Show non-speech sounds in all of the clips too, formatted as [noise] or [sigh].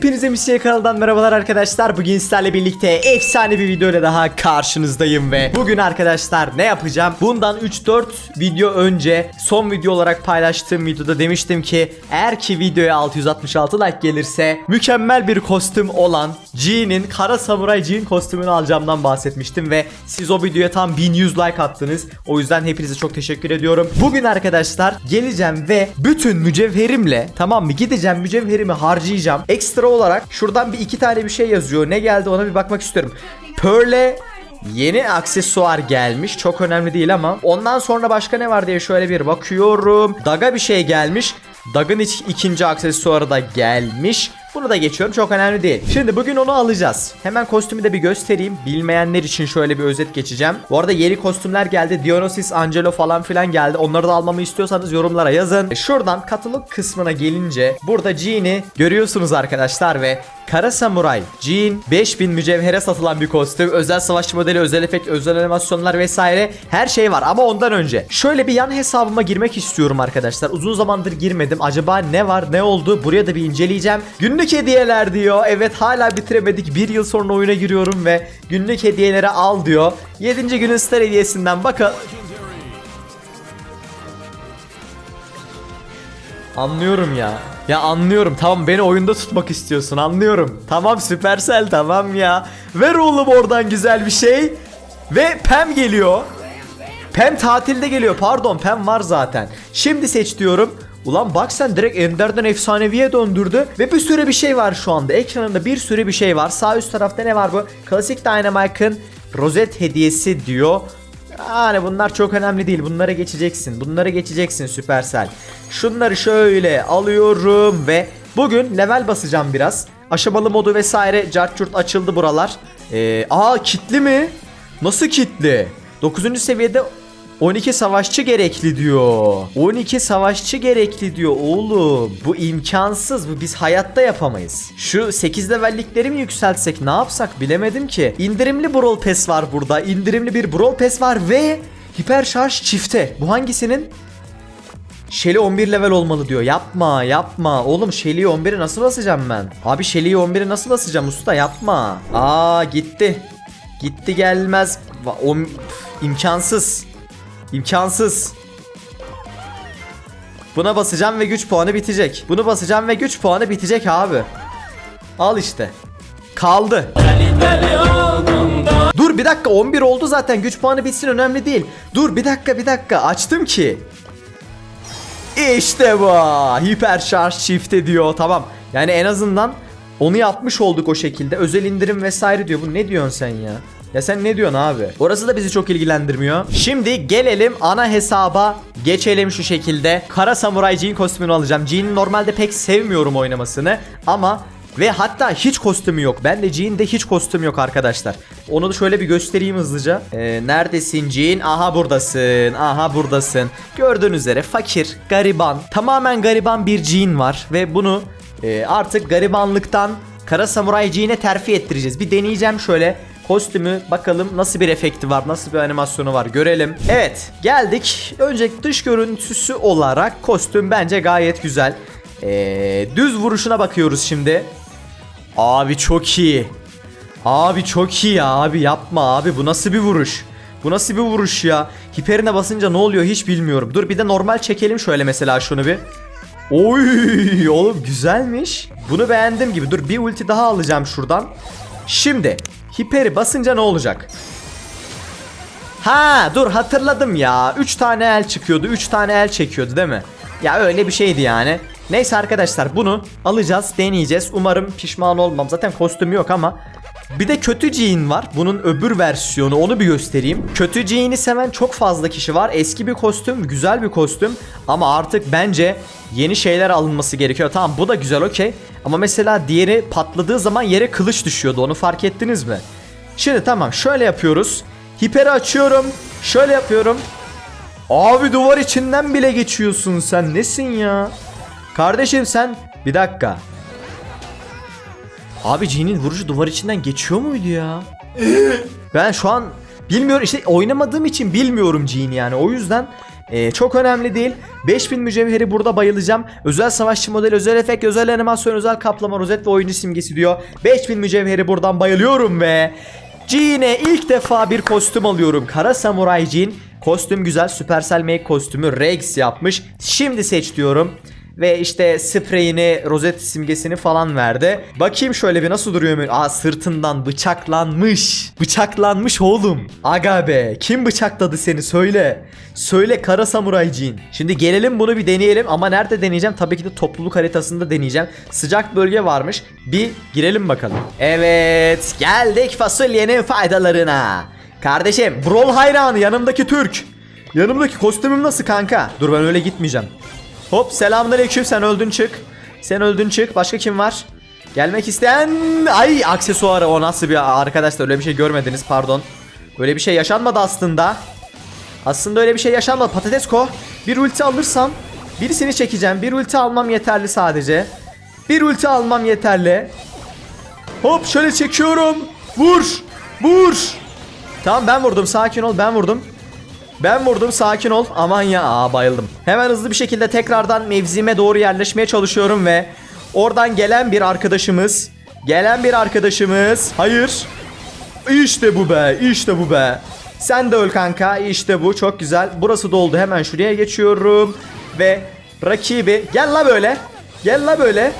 Hepinize Misiye kanalından merhabalar arkadaşlar. Bugün sizlerle birlikte efsane bir video ile daha karşınızdayım ve bugün arkadaşlar ne yapacağım? Bundan 3-4 video önce son video olarak paylaştığım videoda demiştim ki eğer ki videoya 666 like gelirse mükemmel bir kostüm olan G'nin Kara Samuray G'nin kostümünü alacağımdan bahsetmiştim ve siz o videoya tam 1100 like attınız. O yüzden hepinize çok teşekkür ediyorum. Bugün arkadaşlar geleceğim ve bütün mücevherimle tamam mı gideceğim mücevherimi harcayacağım. Ekstra olarak şuradan bir iki tane bir şey yazıyor. Ne geldi ona bir bakmak istiyorum. Pearl'e Yeni aksesuar gelmiş. Çok önemli değil ama. Ondan sonra başka ne var diye şöyle bir bakıyorum. Daga bir şey gelmiş. Dag'ın ikinci aksesuarı da gelmiş. Bunu da geçiyorum çok önemli değil. Şimdi bugün onu alacağız. Hemen kostümü de bir göstereyim. Bilmeyenler için şöyle bir özet geçeceğim. Bu arada yeni kostümler geldi. Dionysus, Angelo falan filan geldi. Onları da almamı istiyorsanız yorumlara yazın. E, Şuradan katılık kısmına gelince burada Jean'i görüyorsunuz arkadaşlar ve Kara Samuray Jean 5000 mücevhere satılan bir kostüm. Özel savaşçı modeli, özel efekt, özel animasyonlar vesaire her şey var. Ama ondan önce şöyle bir yan hesabıma girmek istiyorum arkadaşlar. Uzun zamandır girmedim. Acaba ne var ne oldu? Buraya da bir inceleyeceğim. Günlük hediyeler diyor. Evet hala bitiremedik. Bir yıl sonra oyuna giriyorum ve günlük hediyeleri al diyor. 7. günün star hediyesinden bakalım. Anlıyorum ya. Ya anlıyorum. Tamam beni oyunda tutmak istiyorsun. Anlıyorum. Tamam Supercell tamam ya. Ver oğlum oradan güzel bir şey. Ve Pem geliyor. Pem tatilde geliyor. Pardon Pem var zaten. Şimdi seç diyorum. Ulan bak sen direkt Ender'den efsaneviye döndürdü ve bir sürü bir şey var şu anda. Ekranında bir sürü bir şey var. Sağ üst tarafta ne var bu? Klasik Dynamite'ın rozet hediyesi diyor. Yani bunlar çok önemli değil. Bunlara geçeceksin. Bunlara geçeceksin Supercell. Şunları şöyle alıyorum ve bugün level basacağım biraz. Aşamalı modu vesaire cart curt açıldı buralar. Ee, aa kitli mi? Nasıl kitli? 9. seviyede 12 savaşçı gerekli diyor. 12 savaşçı gerekli diyor oğlum. Bu imkansız. Bu biz hayatta yapamayız. Şu 8 levellikleri mi yükseltsek ne yapsak bilemedim ki. İndirimli Brawl Pass var burada. İndirimli bir Brawl Pass var ve hiper şarj çifte. Bu hangisinin? Shelly 11 level olmalı diyor. Yapma yapma. Oğlum Shelly'yi 11'e nasıl basacağım ben? Abi Shelly'yi 11'e nasıl basacağım usta yapma. Aa gitti. Gitti gelmez. Va- O, imkansız. İmkansız. Buna basacağım ve güç puanı bitecek. Bunu basacağım ve güç puanı bitecek abi. Al işte. Kaldı. Dur bir dakika 11 oldu zaten güç puanı bitsin önemli değil. Dur bir dakika bir dakika açtım ki. İşte bu. Hiper şarj çifte diyor. Tamam. Yani en azından onu yapmış olduk o şekilde. Özel indirim vesaire diyor. Bu ne diyorsun sen ya? Ya sen ne diyorsun abi? Orası da bizi çok ilgilendirmiyor. Şimdi gelelim ana hesaba geçelim şu şekilde. Kara Samuray Jean kostümünü alacağım. Jean'in normalde pek sevmiyorum oynamasını ama ve hatta hiç kostümü yok. Ben de Jean'de hiç kostüm yok arkadaşlar. Onu da şöyle bir göstereyim hızlıca. Ee, neredesin Jean? Aha buradasın. Aha buradasın. Gördüğünüz üzere fakir, gariban, tamamen gariban bir Jean var ve bunu e, artık garibanlıktan Kara Samuray Jean'e terfi ettireceğiz. Bir deneyeceğim şöyle kostümü bakalım nasıl bir efekti var, nasıl bir animasyonu var görelim. Evet geldik. Önce dış görüntüsü olarak kostüm bence gayet güzel. Ee, düz vuruşuna bakıyoruz şimdi. Abi çok iyi. Abi çok iyi ya abi yapma abi bu nasıl bir vuruş? Bu nasıl bir vuruş ya? Hiperine basınca ne oluyor hiç bilmiyorum. Dur bir de normal çekelim şöyle mesela şunu bir. Oy oğlum güzelmiş. Bunu beğendim gibi. Dur bir ulti daha alacağım şuradan. Şimdi hiperi basınca ne olacak? Ha dur hatırladım ya. 3 tane el çıkıyordu. 3 tane el çekiyordu değil mi? Ya öyle bir şeydi yani. Neyse arkadaşlar bunu alacağız, deneyeceğiz. Umarım pişman olmam. Zaten kostüm yok ama bir de kötü Jean var. Bunun öbür versiyonu. Onu bir göstereyim. Kötü Jean'i seven çok fazla kişi var. Eski bir kostüm, güzel bir kostüm. Ama artık bence yeni şeyler alınması gerekiyor. Tamam bu da güzel okey. Ama mesela diğeri patladığı zaman yere kılıç düşüyordu. Onu fark ettiniz mi? Şimdi tamam şöyle yapıyoruz. Hiperi açıyorum. Şöyle yapıyorum. Abi duvar içinden bile geçiyorsun sen. Nesin ya? Kardeşim sen bir dakika. Abi Jean'in vuruşu duvar içinden geçiyor muydu ya? [laughs] ben şu an bilmiyorum işte oynamadığım için bilmiyorum Jean yani. O yüzden Ee, çok önemli değil. 5000 mücevheri burada bayılacağım. Özel savaşçı model, özel efekt, özel animasyon, özel kaplama, rozet ve oyuncu simgesi diyor. 5000 mücevheri buradan bayılıyorum ve Jean'e ilk defa bir kostüm alıyorum. Kara Samuray Jean. Kostüm güzel. Supercell Make kostümü Rex yapmış. Şimdi seç diyorum. Ve işte spreyini, rozet simgesini falan verdi. Bakayım şöyle bir nasıl duruyor mu? Aa sırtından bıçaklanmış. Bıçaklanmış oğlum. Aga be. Kim bıçakladı seni söyle. Söyle kara samuray Jean. Şimdi gelelim bunu bir deneyelim ama nerede deneyeceğim? Tabii ki de topluluk haritasında deneyeceğim. Sıcak bölge varmış. Bir girelim bakalım. Evet geldik fasulyenin faydalarına. Kardeşim Brawl hayranı yanımdaki Türk. Yanımdaki kostümüm nasıl kanka? Dur ben öyle gitmeyeceğim. Hop selamünaleyküm sen öldün çık. Sen öldün çık. Başka kim var? Gelmek isteyen ay aksesuarı o nasıl bir arkadaşlar öyle bir şey görmediniz pardon. Böyle bir şey yaşanmadı aslında. Aslında öyle bir şey yaşanmadı. Patatesko bir ulti alırsam birisini çekeceğim. Bir ulti almam yeterli sadece. Bir ulti almam yeterli. Hop şöyle çekiyorum. Vur. Vur. Tamam ben vurdum. Sakin ol. Ben vurdum. Ben vurdum sakin ol. Aman ya aa bayıldım. Hemen hızlı bir şekilde tekrardan mevzime doğru yerleşmeye çalışıyorum ve oradan gelen bir arkadaşımız gelen bir arkadaşımız hayır. İşte bu be işte bu be. Sen de öl kanka işte bu. Çok güzel. Burası doldu. Hemen şuraya geçiyorum ve rakibi gel la böyle gel la böyle.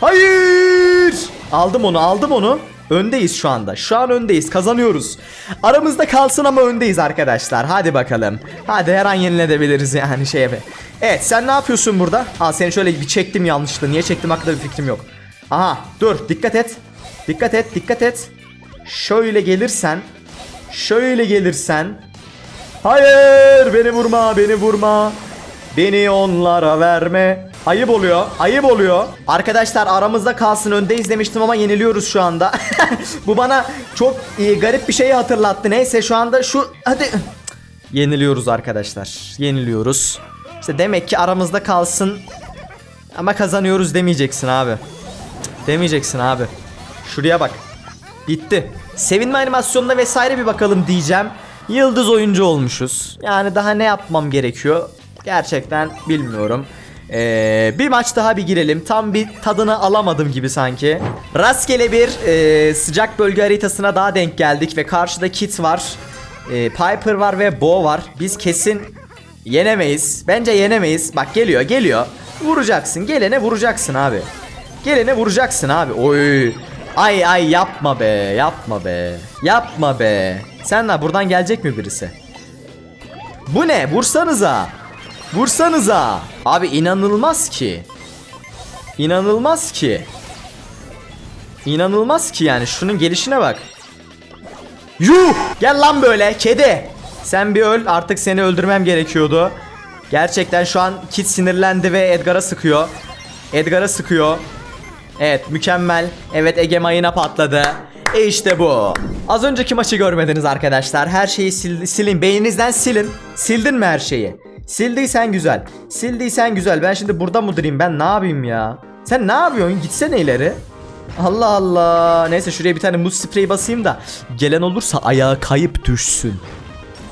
Hayır! Aldım onu aldım onu Öndeyiz şu anda. Şu an öndeyiz. Kazanıyoruz. Aramızda kalsın ama öndeyiz arkadaşlar. Hadi bakalım. Hadi her an yenilebiliriz yani şeye be. Evet sen ne yapıyorsun burada? Aa seni şöyle bir çektim yanlışlıkla. Niye çektim hakkında bir fikrim yok. Aha dur dikkat et. Dikkat et dikkat et. Şöyle gelirsen. Şöyle gelirsen. Hayır beni vurma beni vurma. Beni onlara verme. Ayıp oluyor. Ayıp oluyor. Arkadaşlar aramızda kalsın öndeyiz demiştim ama yeniliyoruz şu anda. [laughs] Bu bana çok e, garip bir şeyi hatırlattı. Neyse şu anda şu hadi yeniliyoruz arkadaşlar. Yeniliyoruz. İşte demek ki aramızda kalsın ama kazanıyoruz demeyeceksin abi. Demeyeceksin abi. Şuraya bak. Bitti. Sevinme animasyonuna vesaire bir bakalım diyeceğim. Yıldız oyuncu olmuşuz. Yani daha ne yapmam gerekiyor? Gerçekten bilmiyorum. Ee, bir maç daha bir girelim. Tam bir tadını alamadım gibi sanki. Rastgele bir e, sıcak bölge haritasına daha denk geldik ve karşıda Kit var. E, Piper var ve Bo var. Biz kesin yenemeyiz. Bence yenemeyiz. Bak geliyor geliyor. Vuracaksın. Gelene vuracaksın abi. Gelene vuracaksın abi. Oy. Ay ay yapma be. Yapma be. Yapma be. Sen de buradan gelecek mi birisi? Bu ne? Vursanıza. Vursanıza. Abi inanılmaz ki. İnanılmaz ki. İnanılmaz ki yani. Şunun gelişine bak. Yuh! Gel lan böyle kedi. Sen bir öl artık seni öldürmem gerekiyordu. Gerçekten şu an Kit sinirlendi ve Edgar'a sıkıyor. Edgar'a sıkıyor. Evet mükemmel. Evet Ege mayına patladı. E işte bu. Az önceki maçı görmediniz arkadaşlar. Her şeyi sil- silin. Beyninizden silin. Sildin mi her şeyi? Sildiysen güzel. Sildiysen güzel. Ben şimdi burada mı durayım? Ben ne yapayım ya? Sen ne yapıyorsun? Gitsene ileri. Allah Allah. Neyse şuraya bir tane muz spreyi basayım da gelen olursa ayağa kayıp düşsün.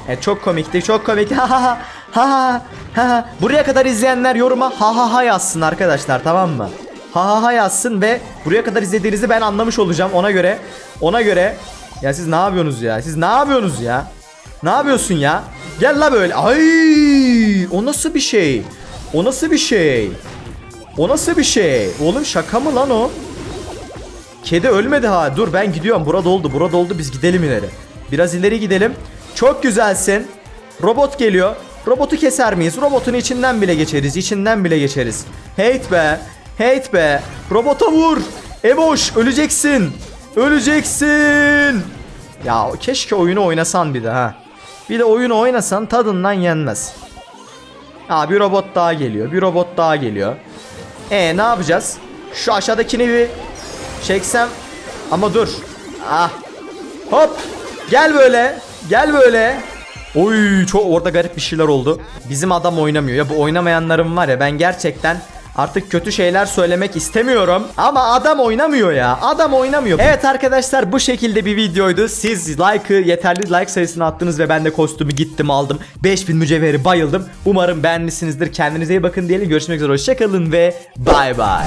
Evet çok komikti çok komikti [laughs] ha ha ha ha ha buraya kadar izleyenler yoruma ha ha ha yazsın arkadaşlar tamam mı? Ha ha ha yazsın ve buraya kadar izlediğinizi ben anlamış olacağım ona göre ona göre ya siz ne yapıyorsunuz ya siz ne yapıyorsunuz ya ne yapıyorsun ya gel la böyle ay o nasıl bir şey o nasıl bir şey o nasıl bir şey oğlum şaka mı lan o Kedi ölmedi ha. Dur ben gidiyorum. Bura doldu. Bura doldu. Biz gidelim ileri. Biraz ileri gidelim. Çok güzelsin. Robot geliyor. Robotu keser miyiz? Robotun içinden bile geçeriz. İçinden bile geçeriz. Hate be. Hate be. Robota vur. Eboş öleceksin. Öleceksin. Ya keşke oyunu oynasan bir de ha. Bir de oyunu oynasan tadından yenmez. Ha bir robot daha geliyor. Bir robot daha geliyor. E ne yapacağız? Şu aşağıdakini bir çeksem ama dur. Ah. Hop. Gel böyle. Gel böyle. Oy çok orada garip bir şeyler oldu. Bizim adam oynamıyor. Ya bu oynamayanların var ya ben gerçekten Artık kötü şeyler söylemek istemiyorum. Ama adam oynamıyor ya. Adam oynamıyor. Evet arkadaşlar bu şekilde bir videoydu. Siz like'ı yeterli like sayısını attınız ve ben de kostümü gittim aldım. 5000 mücevheri bayıldım. Umarım beğenmişsinizdir. Kendinize iyi bakın diyelim. Görüşmek üzere. Hoşçakalın ve bay bay.